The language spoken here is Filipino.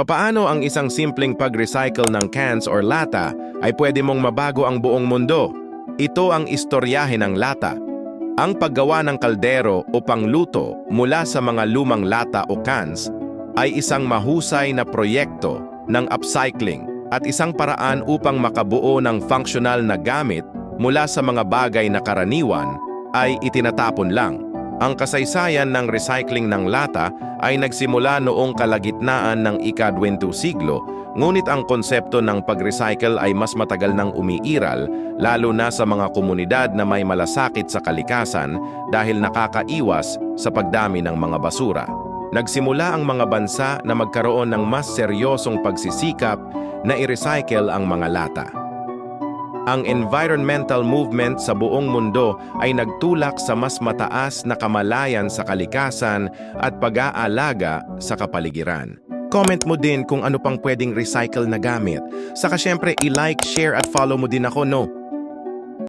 Papaano ang isang simpleng pag-recycle ng cans or lata ay pwede mong mabago ang buong mundo? Ito ang istoryahe ng lata. Ang paggawa ng kaldero o pangluto mula sa mga lumang lata o cans ay isang mahusay na proyekto ng upcycling at isang paraan upang makabuo ng functional na gamit mula sa mga bagay na karaniwan ay itinatapon lang. Ang kasaysayan ng recycling ng lata ay nagsimula noong kalagitnaan ng ika-20 siglo, ngunit ang konsepto ng pag-recycle ay mas matagal nang umiiral, lalo na sa mga komunidad na may malasakit sa kalikasan dahil nakakaiwas sa pagdami ng mga basura. Nagsimula ang mga bansa na magkaroon ng mas seryosong pagsisikap na i-recycle ang mga lata. Ang environmental movement sa buong mundo ay nagtulak sa mas mataas na kamalayan sa kalikasan at pag-aalaga sa kapaligiran. Comment mo din kung ano pang pwedeng recycle na gamit. Saka syempre i-like, share at follow mo din ako no.